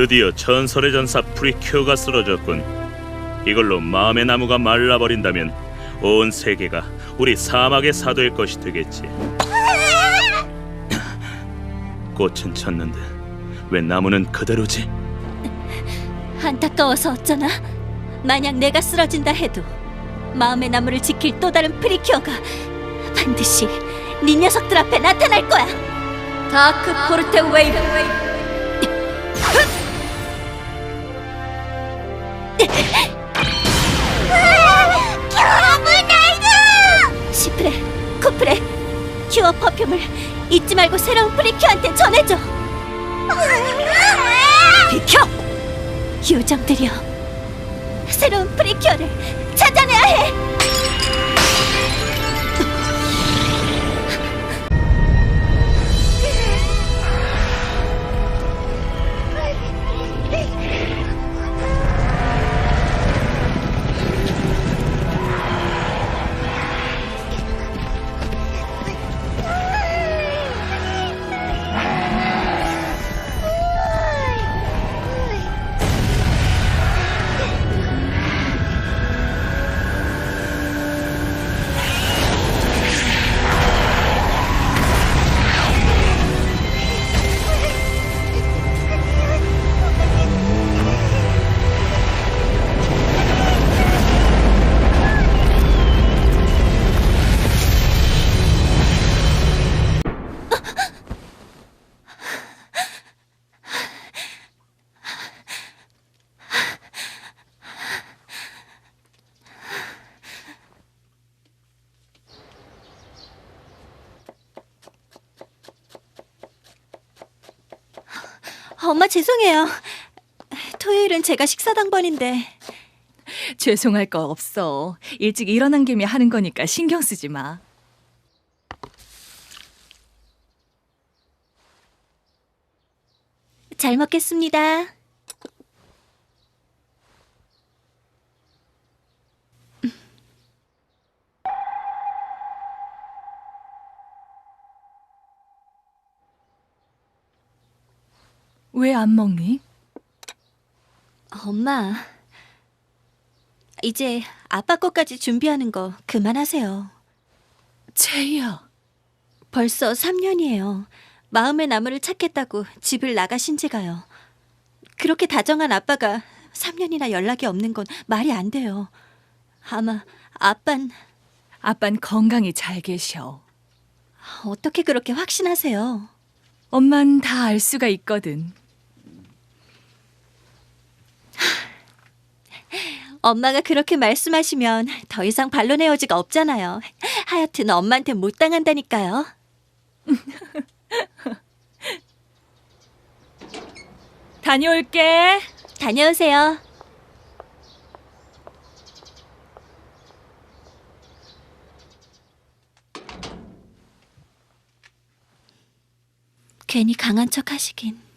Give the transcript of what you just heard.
드디어 전설의 전사 프리큐어가 쓰러졌군. 이걸로 마음의 나무가 말라버린다면 온 세계가 우리 사막의 사도일 것이 되겠지. 꽃은 쳤는데 왜 나무는 그대로지? 안타까워서 어쩌나? 만약 내가 쓰러진다 해도 마음의 나무를 지킬 또 다른 프리큐어가 반드시 네 녀석들 앞에 나타날 거야. 다크 포르테 웨이브. 시프레, 코프레, 큐어 퍼퓸을 잊지 말고 새로운 프리큐어한테 전해줘. 비켜! 요정들이여 새로운 프리큐어를 찾아내야 해 엄마 죄송해요 토요일은 제가 식사 당번인데 죄송할 거 없어. 일찍 일어난 김에 하는 거니까 신경 쓰지 마. 잘 먹겠습니다 왜 안 먹니? 엄마 이제 아빠 것까지 준비하는 거 그만하세요 채희야. 벌써 3년이에요. 마음의 나무를 찾겠다고 집을 나가신 지가요. 그렇게 다정한 아빠가 3년이나 연락이 없는 건 말이 안 돼요. 아마 아빤 아빤 건강히 잘 계셔. 어떻게 그렇게 확신하세요? 엄만 다 알 수가 있거든. 엄마가 그렇게 말씀하시면 더 이상 반론의 여지가 없잖아요. 하여튼 엄마한테 못 당한다니까요. 다녀올게. 다녀오세요. 괜히 강한 척 하시긴.